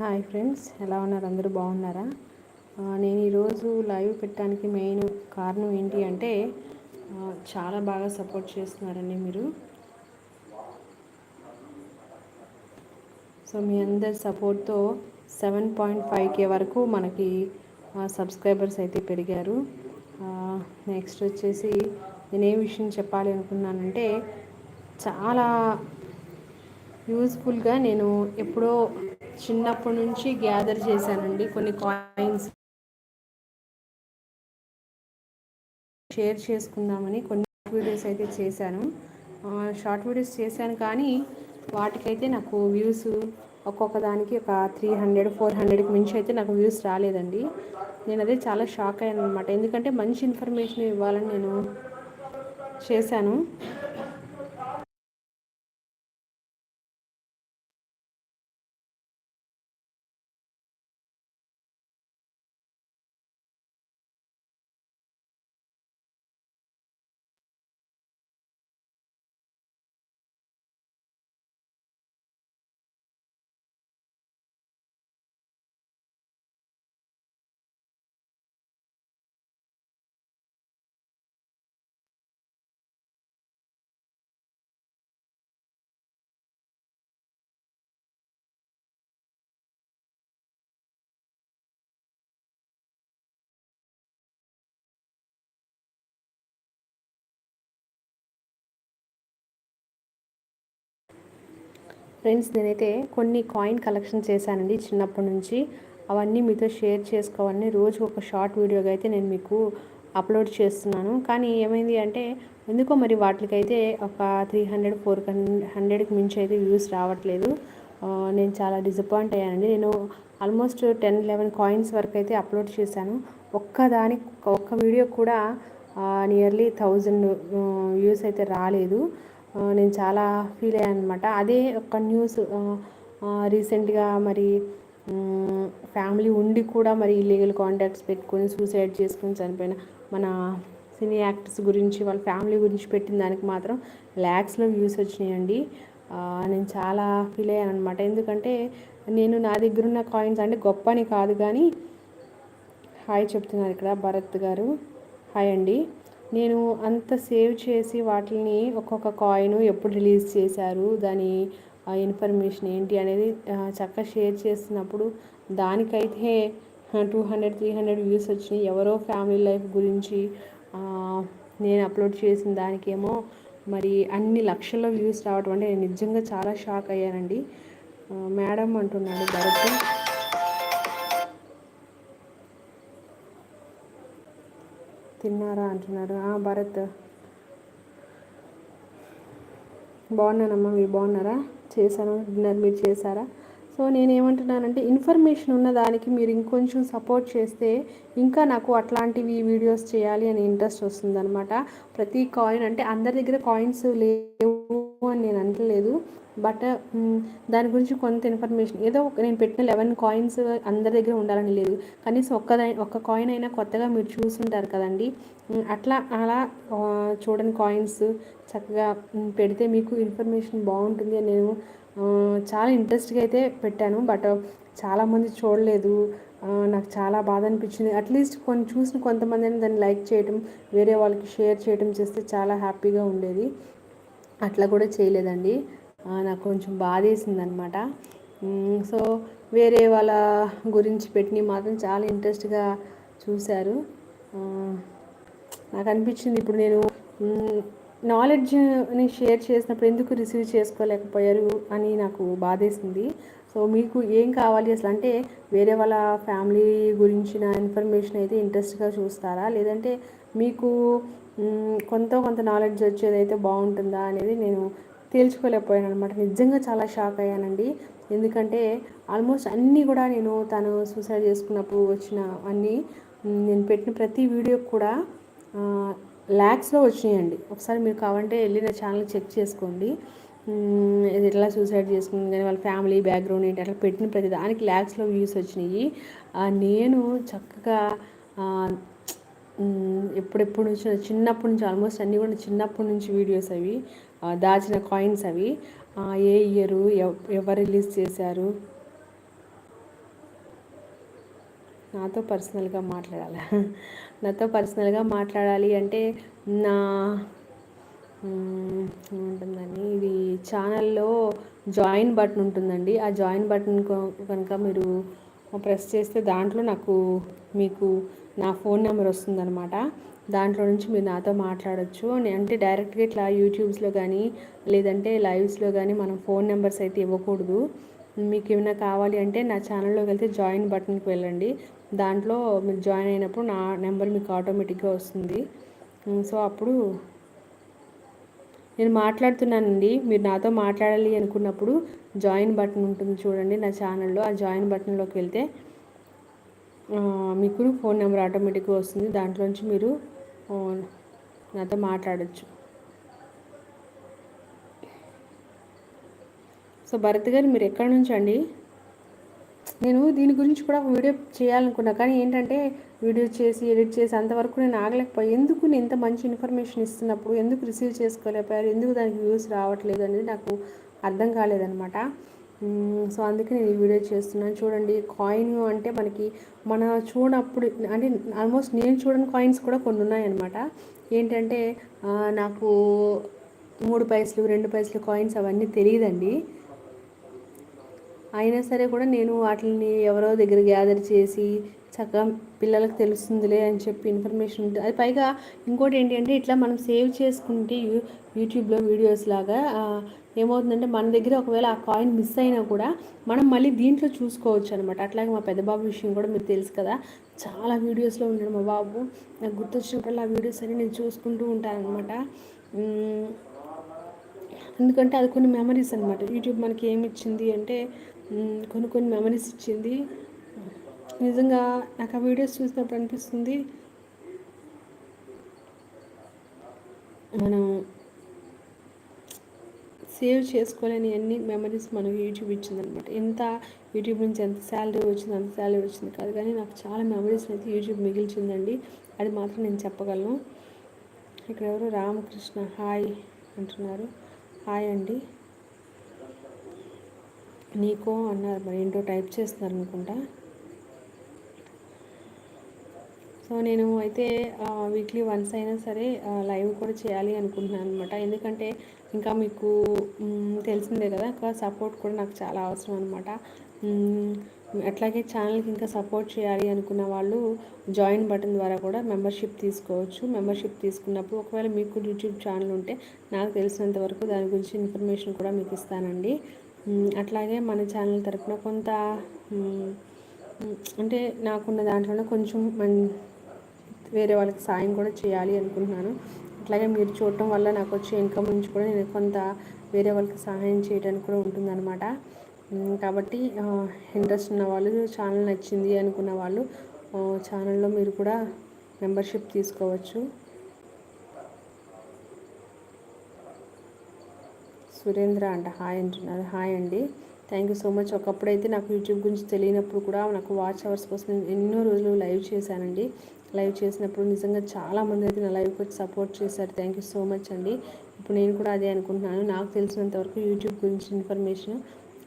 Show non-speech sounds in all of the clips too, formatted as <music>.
Hi friends ఎలా ఉన్నారు? అందరూ బాగున్నారా? నేను ఈరోజు లైవ్ పెట్టడానికి మెయిన్ కారణం ఏంటి అంటే చాలా బాగా సపోర్ట్ చేస్తున్నారండి మీరు. సో మీ అందరి సపోర్ట్తో సెవెన్ పాయింట్ ఫైవ్ కే వరకు మనకి సబ్స్క్రైబర్స్ అయితే పెరిగారు. నెక్స్ట్ వచ్చేసి నేను ఏ విషయం చెప్పాలి అనుకున్నానంటే చాలా యూస్ఫుల్గా నేను ఎప్పుడో చిన్నప్పటి నుంచి గ్యాదర్ చేశానండి. కొన్ని కాయిన్స్ షేర్ చేసుకుందామని కొన్ని వీడియోస్ అయితే చేశాను. షార్ట్ వీడియోస్ చేశాను కానీ వాటికైతే నాకు వ్యూస్ ఒక్కొక్క దానికి ఒక త్రీ హండ్రెడ్ ఫోర్ హండ్రెడ్కి మించి అయితే నాకు వ్యూస్ రాలేదండి. నేను అదే చాలా షాక్ అయ్యాను అనమాట ఎందుకంటే మంచి ఇన్ఫర్మేషన్ ఇవ్వాలని నేను చేశాను. ఫ్రెండ్స్ నేనైతే కొన్ని కాయిన్ కలెక్షన్ చేశానండి చిన్నప్పటి నుంచి. అవన్నీ మీతో షేర్ చేసుకోవాలని రోజు ఒక షార్ట్ వీడియోగా అయితే నేను మీకు అప్లోడ్ చేస్తున్నాను. కానీ ఏమైంది అంటే ఎందుకో మరి వాటికైతే ఒక త్రీ హండ్రెడ్ ఫోర్ హండ్రెడ్కి మించి అయితే వ్యూస్ రావట్లేదు. నేను చాలా డిసప్పాయింట్ అయ్యానండి. నేను ఆల్మోస్ట్ టెన్ లెవెన్ కాయిన్స్ వరకు అయితే అప్లోడ్ చేశాను. ఒక్కదాని ఒక్క వీడియో కూడా నియర్లీ థౌజండ్ వ్యూస్ అయితే రాలేదు. నేను చాలా ఫీల్ అయ్యాను అనమాట అదే ఒక న్యూస్ రీసెంట్గా మరి ఫ్యామిలీ ఉండి కూడా మరి ఇల్లీగల్ కాంటాక్ట్స్ పెట్టుకొని సూసైడ్ చేసుకొని చనిపోయిన మన సినీ యాక్టర్స్ గురించి వాళ్ళ ఫ్యామిలీ గురించి పెట్టిన దానికి మాత్రం ల్యాక్స్లో వ్యూస్ వచ్చినాయండి. నేను చాలా ఫీల్ అయ్యాను అనమాట ఎందుకంటే నేను నా దగ్గర ఉన్న కాయిన్స్ అంటే గొప్ప అని కాదు కానీ హాయ్ చెప్తున్నారు ఇక్కడ భరత్ గారు. హాయ్ అండి. నేను అంత సేవ్ చేసి వాటిని ఒక్కొక్క కాయిన్ ఎప్పుడు రిలీజ్ చేశారు దాని ఇన్ఫర్మేషన్ ఏంటి అనేది చక్కగా షేర్ చేస్తున్నప్పుడు దానికైతే two hundred three hundred views వచ్చినాయి. ఎవరో ఫ్యామిలీ లైఫ్ గురించి నేను అప్లోడ్ చేసిన దానికేమో మరి అన్ని లక్షల్లో వ్యూస్ రావటం అంటే నేను నిజంగా చాలా షాక్ అయ్యానండి. మేడం అంటున్నాడు భరత్ తిన్నారా అంటున్నారు. భరత్. బాగున్నానమ్మా మీరు బాగున్నారా? చేశాను డిన్నర్ మీరు చేశారా? సో నేనేమంటున్నానంటే ఇన్ఫర్మేషన్ ఉన్న దానికి మీరు ఇంకొంచెం సపోర్ట్ చేస్తే ఇంకా నాకు అట్లాంటివి వీడియోస్ చేయాలి అని ఇంట్రెస్ట్ వస్తుందనమాట ప్రతి కాయిన్ అంటే అందరి దగ్గర కాయిన్స్ లేవు. అని నేను అనట్లేదు. బట్ దాని గురించి కొంత ఇన్ఫర్మేషన్ ఏదో నేను పెట్టిన లెవెన్ కాయిన్స్ అందరి దగ్గర ఉండాలని లేదు. కనీసం ఒక్క ఒక్క కాయిన్ అయినా కొత్తగా మీరు చూసుంటారు కదండి. అట్లా అలా చూడని కాయిన్స్ చక్కగా పెడితే మీకు ఇన్ఫర్మేషన్ బాగుంటుంది అని నేను చాలా ఇంట్రెస్ట్గా అయితే పెట్టాను. బట్ చాలామంది చూడలేదు. నాకు చాలా బాధ అనిపించింది. అట్లీస్ట్ కొన్ని చూసిన కొంతమందిని దాన్ని లైక్ చేయటం వేరే వాళ్ళకి షేర్ చేయటం చేస్తే చాలా హ్యాపీగా ఉండేది. అట్లా కూడా చేయలేదండి. నాకు కొంచెం బాధేసింది అనమాట సో వేరే వాళ్ళ గురించి పెట్టినవి మాత్రం చాలా ఇంట్రెస్ట్గా చూశారు. నాకు అనిపించింది ఇప్పుడు నేను నాలెడ్జ్ని షేర్ చేసినప్పుడు ఎందుకు రిసీవ్ చేసుకోలేకపోయారు అని నాకు బాధేసింది సో మీకు ఏం కావాలి అసలు? అంటే వేరే వాళ్ళ ఫ్యామిలీ గురించిన ఇన్ఫర్మేషన్ అయితే ఇంట్రెస్ట్గా చూస్తారా? లేదంటే మీకు కొంత కొంత నాలెడ్జ్ వచ్చేది అయితే బాగుంటుందా అనేది నేను తేల్చుకోలేకపోయాను అనమాట నిజంగా చాలా షాక్ అయ్యానండి. ఎందుకంటే ఆల్మోస్ట్ అన్నీ కూడా నేను తను సూసైడ్ చేసుకున్నప్పుడు వచ్చిన అన్నీ నేను పెట్టిన ప్రతి వీడియో కూడా ల్యాక్స్లో వచ్చినాయండి. ఒకసారి మీరు కావాలంటే వెళ్ళి నా ఛానల్ చెక్ చేసుకోండి. ఇది ఎట్లా సూసైడ్ చేసుకుంది కానీ వాళ్ళ ఫ్యామిలీ బ్యాక్గ్రౌండ్ ఏంటి అట్లా పెట్టిన ప్రతి దానికి ల్యాక్స్లో వ్యూస్ వచ్చినాయి. నేను చక్కగా ఎప్పుడెప్పుడు నుంచి చిన్నప్పటి నుంచి ఆల్మోస్ట్ అన్నీ కూడా చిన్నప్పటి నుంచి వీడియోస్ అవి దాచిన కాయిన్స్ అవి ఏ ఇయరు ఎవరు రిలీజ్ చేశారు? నాతో పర్సనల్గా మాట్లాడాలి? <laughs> నాతో పర్సనల్గా మాట్లాడాలి అంటే నా ఉంటుందని ఇది ఛానల్లో జాయిన్ బటన్ ఉంటుందండి. ఆ జాయిన్ బటన్ కనుక మీరు ప్రెస్ చేస్తే దాంట్లో నాకు మీకు నా ఫోన్ నెంబర్ వస్తుందన్నమాట. దాంట్లో నుంచి మీరు నాతో మాట్లాడచ్చు. అంటే డైరెక్ట్గా ఇట్లా యూట్యూబ్స్లో కానీ లేదంటే లైవ్స్లో కానీ మనం ఫోన్ నెంబర్స్ అయితే ఇవ్వకూడదు. మీకు ఏమైనా కావాలి అంటే నా ఛానల్లోకి వెళ్తే జాయిన్ బటన్కి వెళ్ళండి. దాంట్లో మీరు జాయిన్ అయినప్పుడు నా నెంబర్ మీకు ఆటోమేటిక్గా వస్తుంది. సో అప్పుడు నేను మాట్లాడుతున్నానండి. మీరు నాతో మాట్లాడాలి అనుకున్నప్పుడు జాయిన్ బటన్ ఉంటుంది చూడండి నా ఛానల్లో. ఆ జాయిన్ బటన్లోకి వెళ్తే మీకు ఫోన్ నెంబర్ ఆటోమేటిక్గా వస్తుంది. దాంట్లోంచి మీరు నాతో మాట్లాడచ్చు. సో భరత్ గారు మీరు ఎక్కడి నుంచి అండి నేను దీని గురించి కూడా వీడియో చేయాలనుకున్నా కానీ ఏంటంటే వీడియో చేసి ఎడిట్ చేసి అంతవరకు నేను ఆగలేకపోయి. ఎందుకు నేను ఇంత మంచి ఇన్ఫర్మేషన్ ఇస్తున్నప్పుడు? ఎందుకు రిసీవ్ చేసుకోలేకపోయారు? ఎందుకు దానికి వ్యూస్ రావట్లేదు అనేది నాకు అర్థం కాలేదనమాట సో అందుకే నేను ఈ వీడియో చేస్తున్నాను. చూడండి కాయిన్ అంటే మనకి మన చూడప్పుడు అంటే ఆల్మోస్ట్ నేను చూడని కాయిన్స్ కూడా కొన్ని ఉన్నాయన్నమాట. ఏంటంటే నాకు మూడు పైసలు రెండు పైసలు కాయిన్స్ అవన్నీ తెలియదండి. అయినా సరే కూడా నేను వాటిని ఎవరో దగ్గర గ్యాదర్ చేసి చక్కగా పిల్లలకు తెలుస్తుందిలే అని చెప్పి ఇన్ఫర్మేషన్ ఉంటుంది అది పైగా ఇంకోటి ఏంటి అంటే ఇట్లా మనం సేవ్ చేసుకుంటే యూట్యూబ్లో వీడియోస్ లాగా ఏమవుతుందంటే మన దగ్గర ఒకవేళ ఆ కాయిన్ మిస్ అయినా కూడా మనం మళ్ళీ దీంట్లో చూసుకోవచ్చు అనమాట అట్లాగే మా పెద్ద బాబు విషయం కూడా మీకు తెలుసు కదా చాలా వీడియోస్లో ఉన్నాడు మా బాబు. నాకు గుర్తొచ్చినప్పుడు ఆ వీడియోస్ అన్ని నేను చూసుకుంటూ ఉంటాను అనమాట ఎందుకంటే అది కొన్ని మెమరీస్ అనమాట యూట్యూబ్ మనకి ఏమి ఇచ్చింది అంటే కొన్ని కొన్ని మెమరీస్ ఇచ్చింది. నిజంగా నాకు ఆ వీడియోస్ చూసినప్పుడు అనిపిస్తుంది. మనం సేవ్ చేసుకోలేని అన్ని మెమరీస్ మనకు యూట్యూబ్ ఇచ్చిందనమాట ఎంత యూట్యూబ్ నుంచి ఎంత శాలరీ వచ్చింది అంత శాలరీ వచ్చింది కాదు కానీ నాకు చాలా మెమరీస్ అయితే యూట్యూబ్ మిగిల్చిందండి. అది మాత్రం నేను చెప్పగలను. ఇక్కడ ఎవరు? రామకృష్ణ. హాయ్ అంటున్నారు. హాయ్ అండి. నీకో అన్నారు మరి ఏంటో టైప్ చేస్తున్నారు అనుకుంటా. సో నేను అయితే వీక్లీ వన్స్ అయినా సరే లైవ్ కూడా చేయాలి అనుకుంటున్నాను అనమాట ఎందుకంటే ఇంకా మీకు తెలిసిందే కదా ఇంకా సపోర్ట్ కూడా నాకు చాలా అవసరం అనమాట అట్లాగే ఛానల్కి ఇంకా సపోర్ట్ చేయాలి అనుకున్న వాళ్ళు జాయిన్ బటన్ ద్వారా కూడా మెంబర్షిప్ తీసుకోవచ్చు. మెంబర్షిప్ తీసుకున్నప్పుడు ఒకవేళ మీకు యూట్యూబ్ ఛానల్ ఉంటే నాకు తెలిసినంత వరకు దాని గురించి ఇన్ఫర్మేషన్ కూడా మీకు ఇస్తానండి. అట్లాగే మన ఛానల్ తరఫున కొంత అంటే నాకున్న దాంట్లోనే కొంచెం వేరే వాళ్ళకి సాయం కూడా చేయాలి అనుకుంటున్నాను. అట్లాగే మీరు చూడటం వల్ల నాకు వచ్చే ఇన్కమ్ నుంచి కూడా నేను కొంత వేరే వాళ్ళకి సహాయం చేయడానికి కూడా ఉంటుందన్నమాట. కాబట్టి ఇంట్రెస్ట్ ఉన్న వాళ్ళు ఛానల్ నచ్చింది అనుకున్న వాళ్ళు ఛానల్లో మీరు కూడా మెంబర్షిప్ తీసుకోవచ్చు. సురేంద్ర అంట. హాయ్ అంటున్నారు. హాయ్ అండి. Thank you so much. ఒకప్పుడైతే నాకు యూట్యూబ్ గురించి తెలియనప్పుడు కూడా నాకు వాచ్ అవర్స్ కోసం ఎన్నో రోజులు లైవ్ చేశానండి. లైవ్ చేసినప్పుడు నిజంగా చాలామంది అయితే నా లైవ్కి వచ్చి సపోర్ట్ చేశారు. థ్యాంక్ యూ సో మచ్ అండి. ఇప్పుడు నేను కూడా అదే అనుకుంటున్నాను. నాకు తెలిసినంత వరకు యూట్యూబ్ గురించి ఇన్ఫర్మేషన్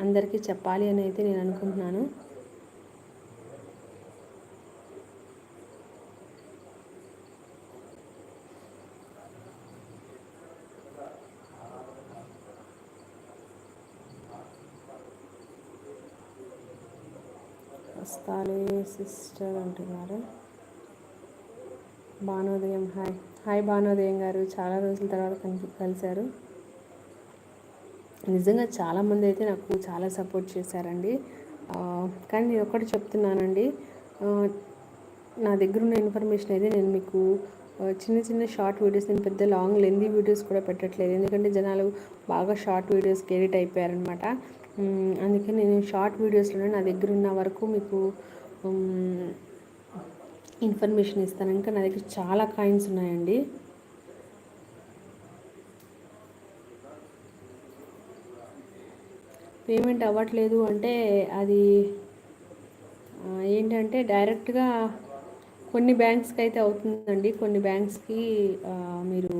అందరికీ చెప్పాలి అని అయితే నేను అనుకుంటున్నాను. సిస్టర్ అంటున్నారు భానోదయం హాయ్. హాయ్ భానోదయం గారు. చాలా రోజుల తర్వాత కనిపి కలిశారు. నిజంగా చాలామంది అయితే నాకు చాలా సపోర్ట్ చేశారండి. కానీ నేను ఒకటి చెప్తున్నానండి. నా దగ్గర ఉన్న ఇన్ఫర్మేషన్ అయితే నేను మీకు చిన్న చిన్న షార్ట్ వీడియోస్ నేను పెద్ద లాంగ్ లెందీ వీడియోస్ కూడా పెట్టట్లేదు. ఎందుకంటే జనాలు బాగా షార్ట్ వీడియోస్కి ఎడిట్ అయిపోయారనమాట అందుకే నేను షార్ట్ వీడియోస్లోనే నా దగ్గర ఉన్న వరకు మీకు ఇన్ఫర్మేషన్ ఇస్తాను. ఇంకా నా దగ్గర చాలా కాయిన్స్ ఉన్నాయండి. పేమెంట్ అవ్వట్లేదు అంటే అది ఏంటంటే డైరెక్ట్గా కొన్ని బ్యాంక్స్కి అయితే అవుతుందండి. కొన్ని బ్యాంక్స్కి మీరు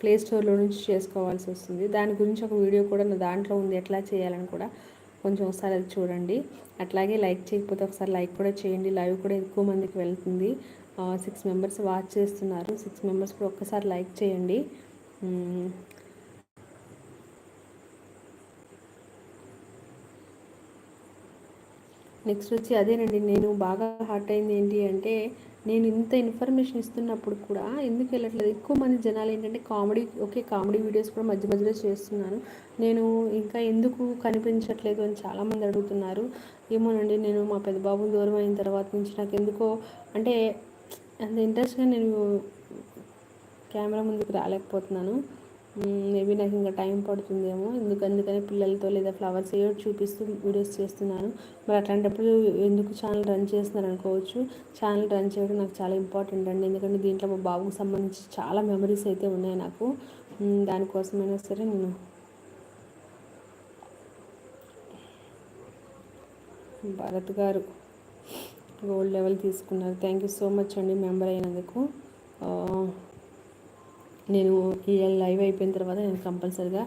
ప్లే స్టోర్లో నుంచి చేసుకోవాల్సి వస్తుంది. దాని గురించి ఒక వీడియో కూడా నా దాంట్లో ఉంది. ఎట్లా చేయాలని కూడా కొంచెం ఒకసారి అది చూడండి. అట్లాగే లైక్ చేయకపోతే ఒకసారి లైక్ కూడా చేయండి. లైవ్ కూడా ఎక్కువ మందికి వెళ్తుంది. సిక్స్ మెంబర్స్ వాచ్ చేస్తున్నారు. సిక్స్ మెంబర్స్ కూడా ఒక్కసారి లైక్ చేయండి. నెక్స్ట్ వచ్చి అదేనండి. నేను బాగా హార్ట్ అయింది ఏంటి అంటే నేను ఇంత ఇన్ఫర్మేషన్ ఇస్తున్నప్పుడు కూడా ఎందుకు వెళ్ళట్లేదు? ఎక్కువ మంది జనాలు ఏంటంటే కామెడీ ఓకే కామెడీ వీడియోస్ కూడా మధ్య మధ్యలో చేస్తున్నాను నేను ఇంకా ఎందుకు కనిపించట్లేదు అని చాలామంది అడుగుతున్నారు. ఏమోనండి నేను మా పెద్ద బాబు దూరం అయిన తర్వాత నుంచి నాకు ఎందుకో అంటే అంత ఇంట్రెస్ట్గా నేను కెమెరా ముందుకు రాలేకపోతున్నాను. మేబీ నాకు ఇంకా టైం పడుతుందేమో. ఎందుకు అందుకని పిల్లలతో లేదా ఫ్లవర్స్ ఏవో చూపిస్తూ వీడియోస్ చేస్తున్నాను. మరి అట్లాంటప్పుడు ఎందుకు ఛానల్ రన్ చేస్తున్నారు అనుకోవచ్చు. ఛానల్ రన్ చేయడం నాకు చాలా ఇంపార్టెంట్ అండి. ఎందుకంటే దీంట్లో మా బాబుకు సంబంధించి చాలా మెమరీస్ అయితే ఉన్నాయి నాకు. దానికోసమైనా సరే నేను భరత్ గారు గోల్డ్ లెవెల్ తీసుకున్నారు. థ్యాంక్ యూ సో మచ్ అండి మెంబర్ అయినందుకు. నేను ఈ లైవ్ అయిపోయిన తర్వాత నేను కంపల్సరిగా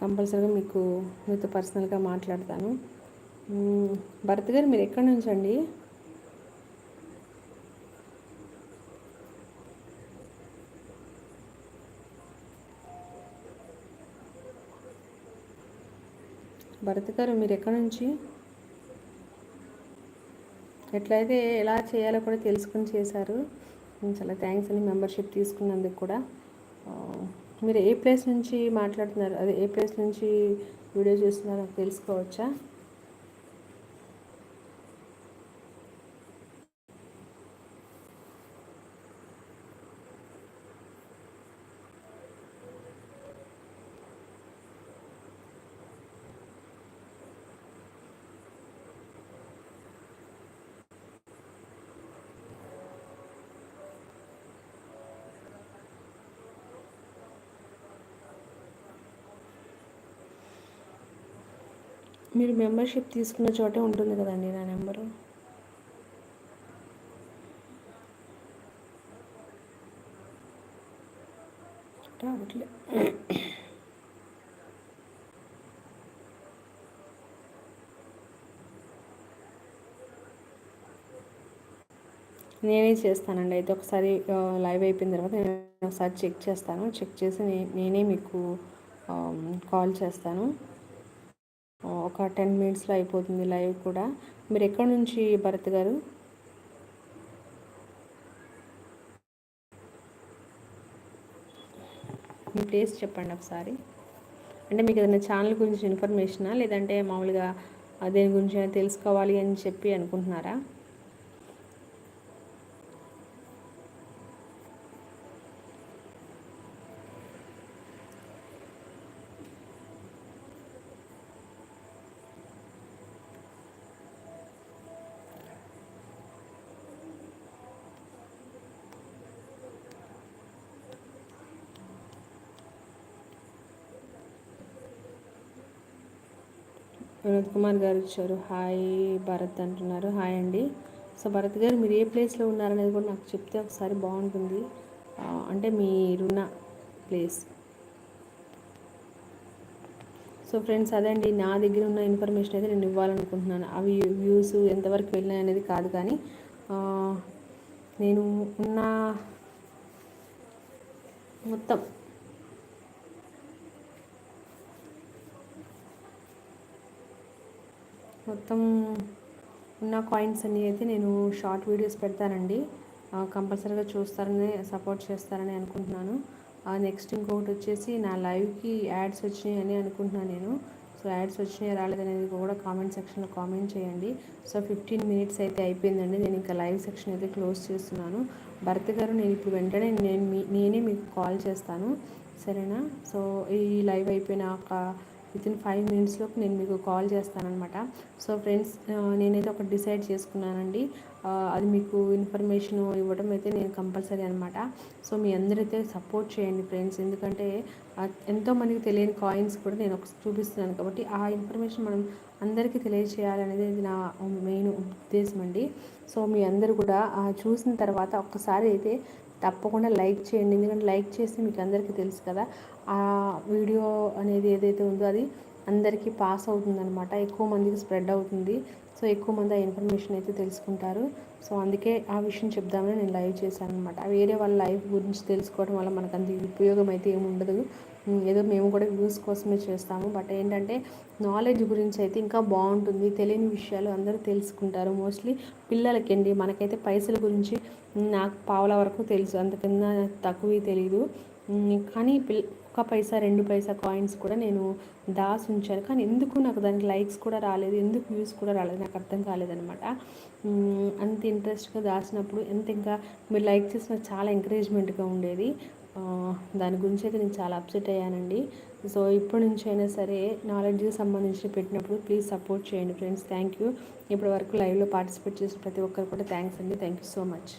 కంపల్సరీగా మీకు మీతో పర్సనల్గా మాట్లాడతాను. భరత్ గారు మీరు ఎక్కడి నుంచి అండి? భరత్ గారు మీరు ఎక్కడి నుంచి? ఎట్లయితే ఎలా చేయాలో కూడా తెలుసుకుని చేశారు. చాలా థ్యాంక్స్ అని మెంబర్షిప్ తీసుకున్నందుకు కూడా. మీరు ఏ ప్లేస్ నుంచి మాట్లాడుతున్నారు? అదే ఏ ప్లేస్ నుంచి వీడియో చూస్తున్నారో తెలుసుకోవచ్చా? మీరు మెంబర్షిప్ తీసుకున్న చోటే ఉంటుంది కదండి నా నెంబరు. రావట్లే. నేనే చేస్తానండి. అయితే ఒకసారి లైవ్ అయిపోయిన తర్వాత నేను ఒకసారి చెక్ చేస్తాను. చెక్ చేసి నేనే మీకు కాల్ చేస్తాను. ఒక టెన్ మినిట్స్లో అయిపోతుంది లైవ్ కూడా. మీరు ఎక్కడి నుంచి భరత్ గారు? మీ ప్లేస్ చెప్పండి ఒకసారి. అంటే మీకు ఏదైనా ఛానల్ గురించి ఇన్ఫర్మేషనా లేదంటే మామూలుగా దేని గురించి తెలుసుకోవాలి అని చెప్పి అనుకుంటున్నారా? వినోద్ కుమార్ గారు ఇచ్చారు. హాయ్ భరత్ అంటున్నారు. హాయ్ అండి. సో భరత్ గారు మీరు ఏ ప్లేస్లో ఉన్నారనేది కూడా నాకు చెప్తే ఒకసారి బాగుంటుంది. అంటే మీరున్న ప్లేస్ సో ఫ్రెండ్స్ అదండి. నా దగ్గర ఉన్న ఇన్ఫర్మేషన్ అయితే నేను ఇవ్వాలనుకుంటున్నాను. అవి వ్యూస్ ఎంతవరకు వెళ్ళినాయి అనేది కాదు కానీ నేను ఉన్న మొత్తం మొత్తం ఉన్న కాయిన్స్ అన్నీ అయితే నేను షార్ట్ వీడియోస్ పెడతానండి. కంపల్సరీగా చూస్తారని సపోర్ట్ చేస్తారని అనుకుంటున్నాను. నెక్స్ట్ ఇంకొకటి వచ్చేసి నా లైవ్కి యాడ్స్ వచ్చినాయి అని అనుకుంటున్నాను నేను. సో యాడ్స్ వచ్చినాయి రాలేదనేది కూడా కామెంట్ సెక్షన్లో కామెంట్ చేయండి. సో ఫిఫ్టీన్ మినిట్స్ అయితే అయిపోయిందండి. నేను ఇంకా లైవ్ సెక్షన్ అయితే క్లోజ్ చేస్తున్నాను. భర్త గారు నేను ఇప్పుడు వెంటనే నేను మీ నేనే మీకు కాల్ చేస్తాను. సరేనా? సో ఈ లైవ్ అయిపోయిన ఒక విత్ ఇన్ ఫైవ్ మినిట్స్లోకి నేను మీకు కాల్ చేస్తానమాట సో ఫ్రెండ్స్ నేనైతే ఒకటి డిసైడ్ చేసుకున్నానండి. అది మీకు ఇన్ఫర్మేషన్ ఇవ్వడం అయితే నేను కంపల్సరీ అనమాట సో మీ అందరైతే సపోర్ట్ చేయండి ఫ్రెండ్స్. ఎందుకంటే ఎంతోమందికి తెలియని కాయిన్స్ కూడా నేను ఒక చూపిస్తున్నాను కాబట్టి ఆ ఇన్ఫర్మేషన్ మనం అందరికీ తెలియజేయాలనేది నా మెయిన్ ఉద్దేశం అండి సో మీ అందరు కూడా చూసిన తర్వాత ఒక్కసారి అయితే తప్పకుండా లైక్ చేయండి. ఎందుకంటే లైక్ చేస్తే మీకు అందరికీ తెలుసు కదా ఆ వీడియో అనేది ఏదైతే ఉందో అది అందరికీ పాస్ అవుతుందనమాట ఎక్కువ మందికి స్ప్రెడ్ అవుతుంది. సో ఎక్కువ మంది ఆ ఇన్ఫర్మేషన్ అయితే తెలుసుకుంటారు. సో అందుకే ఆ విషయం చెప్దామని నేను లైవ్ చేశాను అనమాట వేరే వాళ్ళ లైఫ్ గురించి తెలుసుకోవడం వల్ల మనకు అంత ఉపయోగం అయితే ఏమి ఉండదు ఏదో మేము కూడా వ్యూస్ కోసమే చేస్తాము. బట్ ఏంటంటే నాలెడ్జ్ గురించి అయితే ఇంకా బాగుంటుంది. తెలియని విషయాలు అందరూ తెలుసుకుంటారు. మోస్ట్లీ పిల్లలకండి. మనకైతే పైసల గురించి నాకు పావుల వరకు తెలుసు. అంతకన్నా తక్కువ తెలియదు కానీ పిల్ ఒక పైసా రెండు పైసా కాయిన్స్ కూడా నేను దాసి ఉంచాను కానీ ఎందుకు నాకు దానికి లైక్స్ కూడా రాలేదు. ఎందుకు వ్యూస్ కూడా రాలేదు? నాకు అర్థం కాలేదనమాట అంత ఇంట్రెస్ట్గా దాచినప్పుడు ఎంత ఇంకా మీరు లైక్ చేసిన చాలా ఎంకరేజ్మెంట్గా ఉండేది. దాని గురించి అయితే నేను చాలా అప్సెట్ అయ్యానండి. సో ఇప్పటి నుంచి అయినా సరే నాలెడ్జ్కి సంబంధించి పెట్టినప్పుడు ప్లీజ్ సపోర్ట్ చేయండి ఫ్రెండ్స్ థ్యాంక్ యూ ఇప్పటి వరకు లైవ్లో పార్టిసిపేట్ చేసిన ప్రతి ఒక్కరు కూడా థ్యాంక్స్ అండి. Thank you so much